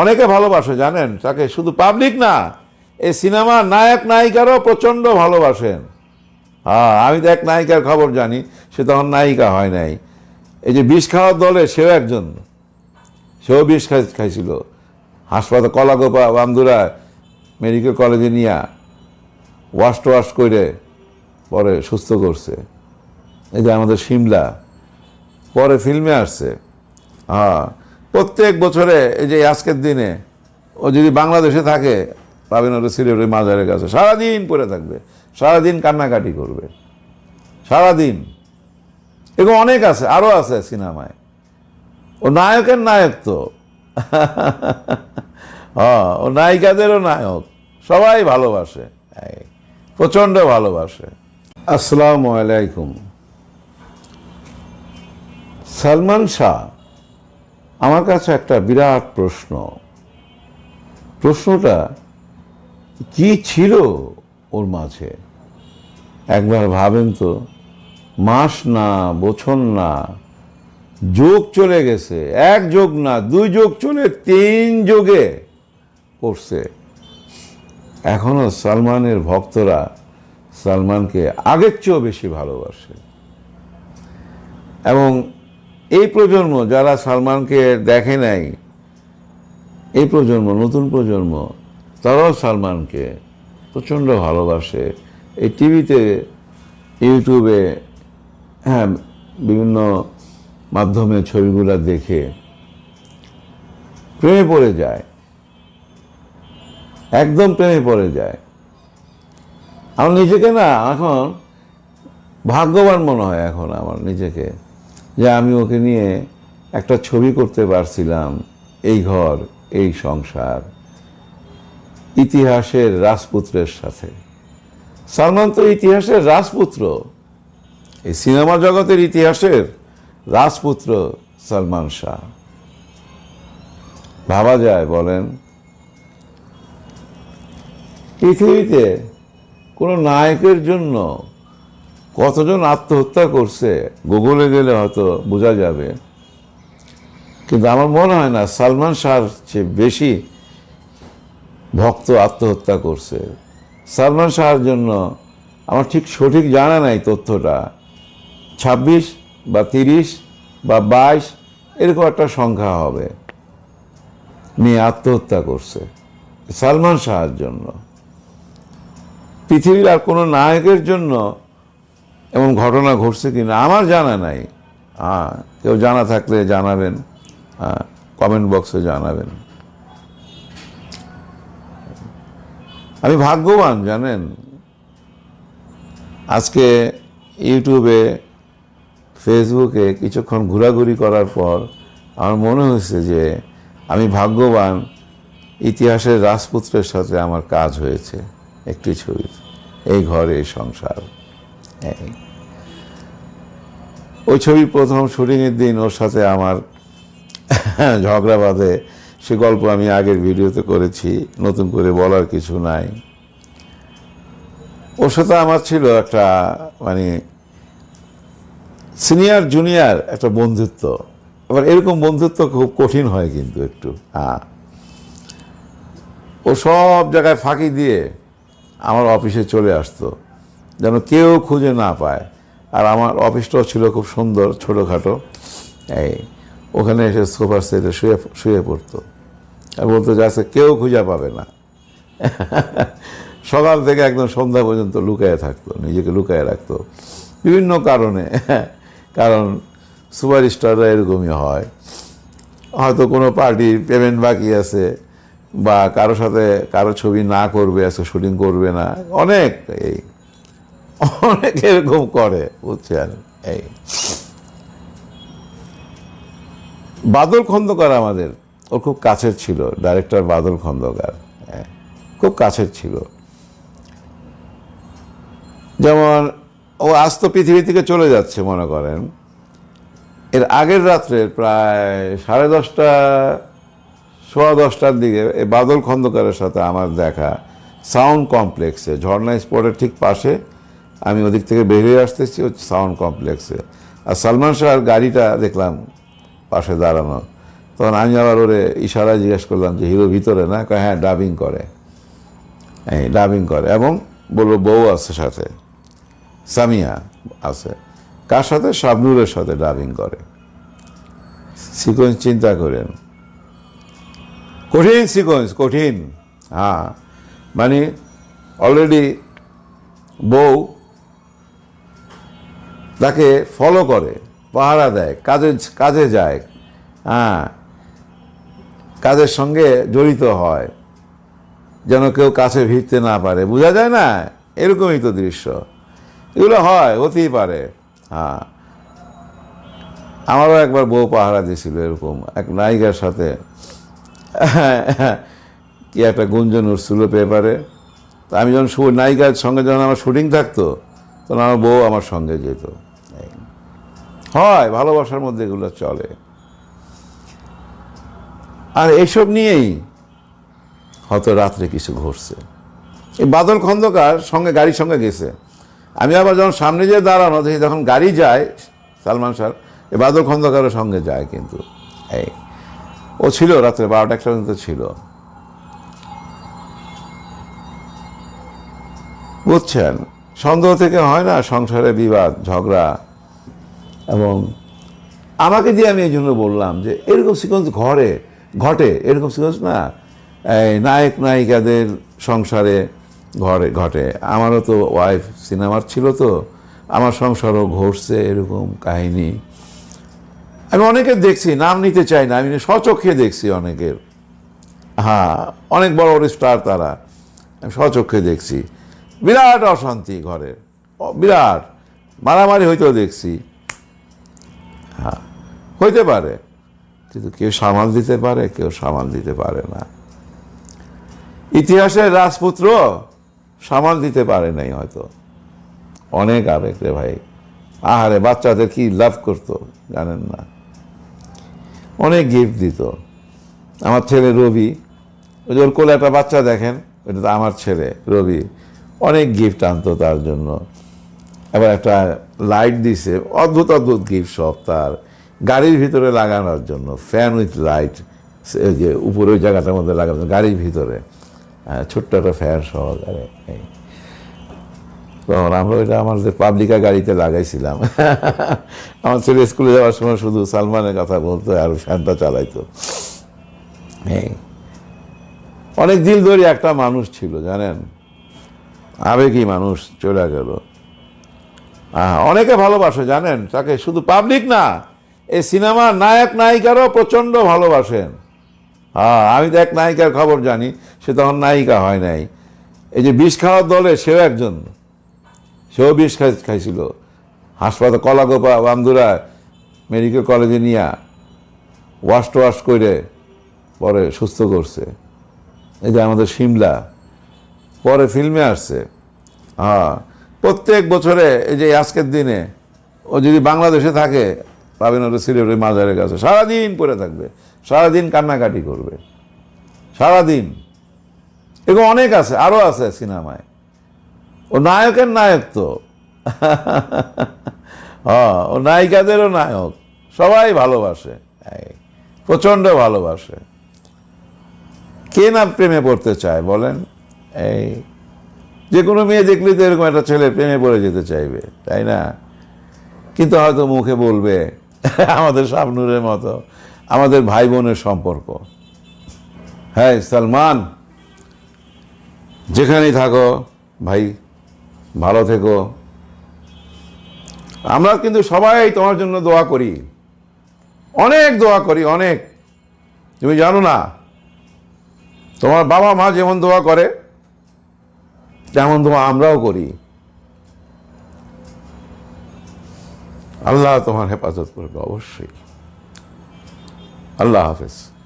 অনেকে ভালোবাসে, জানেন? তাকে শুধু পাবলিক না, এই সিনেমার নায়ক, নায়িকারও প্রচণ্ড ভালোবাসেন। হ্যাঁ আমি তো এক নায়িকার খবর জানি, সে তখন নায়িকা হয় নাই। এই যে বিষ খাওয়ার দলে সেও একজন। সেও বিষ খাই, খাইছিল। হাসপাতাল, কলাগোপা, বান্দুরা মেডিকেল কলেজে নিয়ে ওয়াশ টোয়াশ করে পরে সুস্থ করছে। এই যে আমাদের সিমলা, পরে ফিল্মে আসছে। হ্যাঁ প্রত্যেক বছরে এই যে আজকের দিনে, ও যদি বাংলাদেশে থাকে পাবেন ওটা সিলেটের মাজারের কাছে। সারাদিন পরে থাকবে। সারাদিন কান্নাকাটি করবে। সারাদিন। এরকম অনেক আছে আরও আছে সিনেমায়। ও নায়কের নায়ক তো। হ্যাঁ ও নায়িকাদেরও নায়ক। সবাই ভালোবাসে। প্রচণ্ড ভালোবাসে। আসসালামু আলাইকুম। সালমান শাহ। আমার কাছে একটা বিরাট প্রশ্ন। প্রশ্নটা কি ছিল ওর মাঝে? একবার ভাবেন তো, মাস না, বছর না, যোগ চলে গেছে, এক যোগ না, দুই যোগ চলে, তিন যোগে পড়ছে। এখনও সালমানের ভক্তরা সালমানকে আগের চেয়েও বেশি ভালোবাসে। এবং এই প্রজন্ম, যারা সালমানকে দেখে নাই, এই প্রজন্ম, নতুন প্রজন্ম, তারাও সালমানকে প্রচণ্ড ভালোবাসে। এই টিভিতে, ইউটিউবে হ্যাঁ বিভিন্ন মাধ্যমে ছবিগুলো দেখে প্রেমে পড়ে যায়। একদম প্রেমে পড়ে যায়। আমার নিজেকে না, এখন ভাগ্যবান মনে হয়, এখন আমার নিজেকে। যে আমি ওকে নিয়ে একটা ছবি করতে পারছিলাম, এই ঘর, এই সংসার, ইতিহাসের রাজপুত্রের সাথে। সালমান তো ইতিহাসের রাজপুত্র। এই সিনেমা জগতের ইতিহাসের রাজপুত্র সালমান শাহ। ভাবা যায় বলেন, পৃথিবীতে কোনো নায়কের জন্য কতজন আত্মহত্যা করছে? গুগলে গেলে হয়তো বোঝা যাবে। কিন্তু আমার মনে হয় না, সালমান শাহর চেয়ে বেশি ভক্ত আত্মহত্যা করছে। সালমান শাহর জন্য আমার ঠিক সঠিক জানা নাই তথ্যটা। ছাব্বিশ বা তিরিশ বা বাইশ, এরকম একটা সংখ্যা হবে নিয়ে আত্মহত্যা করছে সালমান শাহর জন্য। পৃথিবীর আর কোনো নায়কের জন্য এমন ঘটনা ঘটছে কিনা আমার জানা নাই। হ্যাঁ কেউ জানা থাকলে জানাবেন। হ্যাঁ কমেন্ট বক্সে জানাবেন। আমি ভাগ্যবান, জানেন? আজকে ইউটিউবে ফেসবুকে কিছুক্ষণ ঘোরাঘুরি করার পর আমার মনে হয়েছে যে আমি ভাগ্যবান, ইতিহাসের রাজপুত্রের সাথে আমার কাজ হয়েছে, একটি ছবি। এই ঘরে এই সংসার। এই। ওই ছবি প্রথম শুটিংয়ের দিন ওর সাথে আমার ঝগড়া বাঁধে। সে গল্প আমি আগের ভিডিওতে করেছি, নতুন করে বলার কিছু নাই। ওর সাথে আমার ছিল একটা মানে সিনিয়র, জুনিয়র একটা বন্ধুত্ব। এবার এরকম বন্ধুত্ব খুব কঠিন হয় কিন্তু একটু হ্যাঁ। ও সব জায়গায় ফাঁকি দিয়ে আমার অফিসে চলে আসতো, যেন কেউ খুঁজে না পায়। আর আমার অফিসটাও ছিল খুব সুন্দর, ছোটোখাটো। এই, ওখানে এসে সোফার সেটে শুয়ে শুয়ে পড়তো। আর বলতো যে আজকে কেউ খুঁজে পাবে না। সকাল থেকে একদম সন্ধ্যা পর্যন্ত লুকায়ে থাকতো, নিজেকে লুকায়ে রাখতো। বিভিন্ন কারণে, কারণ সুপারস্টাররা এরকমই হয়। হয়তো কোনো পার্টির পেমেন্ট বাকি আছে, বা কারও সাথে কারও ছবি না করবে, আজকে শুটিং করবে না। অনেক, এই অনেক এরকম করে বুঝছেন? এই। বাদল খন্দকার আমাদের ওর খুব কাছের ছিল ডাইরেক্টর বাদল খন্দকার হ্যাঁ, খুব কাছের ছিল। যেমন ও আজ তো পৃথিবী থেকে চলে যাচ্ছে মনে করেন। এর আগের রাত্রে প্রায় সাড়ে দশটা সোয়া দশটার দিকে এই বাদল খন্দকারের সাথে আমার দেখা সাউন্ড কমপ্লেক্সে ঝর্ণা স্পটের ঠিক পাশে আমি ওদিক থেকে বেরিয়ে আসতেছি ও সাউন্ড কমপ্লেক্সে। আর সালমান শাহর গাড়িটা দেখলাম পাশে দাঁড়ানো। তখন আমি আবার ওরে ইশারা জিজ্ঞেস করলাম যে, হিরো ভিতরে না? কয় হ্যাঁ ডাবিং করে। এই ডাবিং করে এবং বলব, বউ আছে সাথে। সামিয়া আছে। কার সাথে? শাবনুরের সাথে ডাবিং করে। সিকোয়েন্স চিন্তা করেন। কঠিন সিকোয়েন্স, কঠিন। হ্যাঁ। মানে অলরেডি বউ তাকে ফলো করে, পাহারা দেয়, কাজে কাজে যায় হ্যাঁ কাজের সঙ্গে জড়িত হয়, যেন কেউ কাছে ভিড়তে না পারে। বোঝা যায় না? এরকমই তো দৃশ্য। এগুলো হয়, হতেই পারে হ্যাঁ। আমারও একবার বউ পাহারা দিয়েছিল এরকম, এক নায়িকার সাথে। কি একটা গুঞ্জন উঠছিল পেপারে। তা আমি যখন নায়িকার সঙ্গে যখন আমার শুটিং থাকতো, তখন আমার বউ আমার সঙ্গে যেত। হয়, ভালোবাসার মধ্যে এগুলো চলে। আর এইসব নিয়েই হয়তো রাত্রে কিছু ঘটছে। এই বাদল খন্দকার সঙ্গে, গাড়ির সঙ্গে গেছে। আমি আবার যখন সামনে যেয়ে দাঁড়ানো, দেখি যখন গাড়ি যায়, সালমান শাহ এই বাদল খন্দকারের সঙ্গে যায় কিন্তু। এই, ও ছিল রাত্রে বারোটা, একটা পর্যন্ত ছিল। বুঝছেন? সন্দেহ থেকে হয় না সংসারে বিবাদ, ঝগড়া? এবং আমাকে দিয়ে আমি এই জন্য বললাম যে এরকম সিকোয়েন্স ঘরে, ঘটে, এরকম সিকোয়েন্স না। নায়ক, নায়িকাদের সংসারে ঘরে, ঘটে। আমারও তো ওয়াইফ সিনেমার ছিল তো। আমার সংসারও ঘটছে এরকম কাহিনী। আমি অনেকের দেখছি, নাম নিতে চাই না, আমি স্বচক্ষে দেখছি অনেকের। হ্যাঁ অনেক বড় বড় স্টার তারা, আমি স্বচক্ষে দেখছি। বিরাট অশান্তি ঘরে। বিরাট। মারামারি হইতেও দেখছি। হইতে পারে। কিন্তু কেউ সামাল দিতে পারে, কেউ সামাল দিতে পারে না। ইতিহাসের রাজপুত্র সামাল দিতে পারে নাই হয়তো। অনেক আবেগ রে ভাই। আহারে, বাচ্চাদের কি লাভ করতো, জানেন না। অনেক গিফট দিত। আমার ছেলে রবি, ওই ওর কোলে একটা বাচ্চা দেখেন ওটা তো আমার ছেলে, রবি। অনেক গিফট আনতো তার জন্য। এবার একটা লাইট দিছে, অদ্ভুত অদ্ভুত গিফট সব তার। গাড়ির ভিতরে লাগানোর জন্য ফ্যান উইথ লাইট যে উপরে ওই জায়গাটার মধ্যে লাগানো গাড়ির ভিতরে। হ্যাঁ, ছোট্ট একটা ফ্যান সহকারে তখন আমরা ওইটা আমাদের পাবলিকা গাড়িতে লাগাইছিলাম। আমার ছেলে স্কুলে যাওয়ার সময় শুধু সালমানের কথা বলতো আর ফ্যানটা চালাইতো। এই। অনেক দিন ধরে একটা মানুষ ছিল জানেন? আবেগী মানুষ চলে গেল। অনেকে ভালোবাসে জানেন? তাকে শুধু পাবলিক না। এই সিনেমার নায়ক নায়িকারও প্রচণ্ড ভালোবাসেন। হ্যাঁ আমি তো এক নায়িকার খবর জানি, সে তখন নায়িকা হয় নাই। এই যে বিষ খাওয়ার দলে সেও একজন। সেও বিষ খাই, খাইছিল। হাসপাতাল, কলাগোপা, বান্দুরা, মেডিকেল কলেজে নিয়ে ওয়াশ টোয়াশ করে পরে সুস্থ করছে। এই যে আমাদের সিমলা, পরে ফিল্মে আসছে। হ্যাঁ প্রত্যেক বছরে এই যে আজকের দিনে ও যদি বাংলাদেশে থাকে পাবেন ওটা সিলেট ওই মাজারের কাছে। সারাদিন পরে থাকবে। সারাদিন কান্নাকাটি করবে। সারাদিন। এরকম অনেক আছে আরও আছে সিনেমায়। ও নায়কের নায়ক তো। হ্যাঁ ও নায়িকাদেরও নায়ক। সবাই ভালোবাসে। প্রচণ্ড ভালোবাসে। কে না প্রেমে পড়তে চায় বলেন? এই যে কোনো মেয়ে দেখলে তো এরকম একটা ছেলে প্রেমে পড়ে যেতে চাইবে, তাই না? কিন্তু হয়তো মুখে বলবে আমাদের শাবনুরের মতো, আমাদের ভাই বোনের সম্পর্ক। হ্যাঁ সালমান, যেখানেই থাকো, ভাই, ভালো থেকো। আমরা কিন্তু সবাই তোমার জন্য দোয়া করি। অনেক দোয়া করি, অনেক। তুমি জানো না, তোমার বাবা মা যেমন দোয়া করে, তেমন দোয়া আমরাও করি। আল্লাহ তোমার হেফাজত করবে অবশ্যই। আল্লাহ হাফেজ।